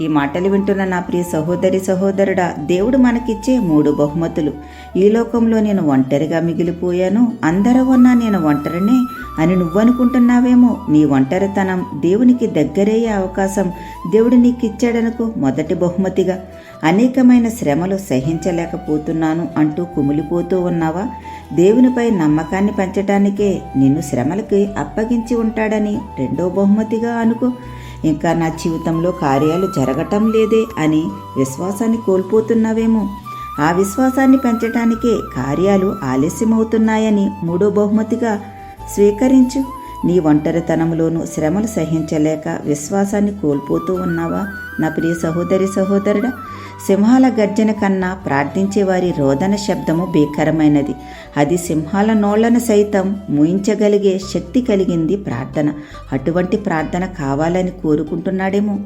ఈ మాటలు వింటున్న నా ప్రియ సహోదరి సహోదరుడా దేవుడు మనకిచ్చే మూడు బహుమతులు. ఈ లోకంలో నేను ఒంటరిగా మిగిలిపోయాను అందరూ ఉన్నా నేను ఒంటరినే అని నువ్వనుకుంటున్నావేమో నీ ఒంటరితనం దేవునికి దగ్గరయ్యే అవకాశం దేవుడు నీకిచ్చాడనుకో మొదటి బహుమతిగా. అనేకమైన శ్రమలు సహించలేకపోతున్నాను అంటూ కుమిలిపోతూ ఉన్నావా? దేవునిపై నమ్మకాన్ని పెంచడానికే నిన్ను శ్రమలకి అప్పగించి ఉంటాడని రెండో బహుమతిగా అనుకో. ఇంకా నా జీవితంలో కార్యాలు జరగటం లేదే అని విశ్వాసాన్ని కోల్పోతున్నావేమో. ఆ విశ్వాసాన్ని పెంచటానికే కార్యాలు ఆలస్యమవుతున్నాయని మూడో బహుమతిగా స్వీకరించు. నీ ఒంటరితనంలోనూ శ్రమలు సహించలేక విశ్వాసాన్ని కోల్పోతూ ఉన్నావా? నా ప్రియ సహోదరి సహోదరుడా సింహాల గర్జన కన్నా ప్రార్థించే వారి రోదన శబ్దము భీకరమైనది. అది సింహాల నోళ్ళను సైతం మూయించగలిగే శక్తి కలిగింది ప్రార్థన. అటువంటి ప్రార్థన కావాలని కోరుకుంటున్నాడేమో.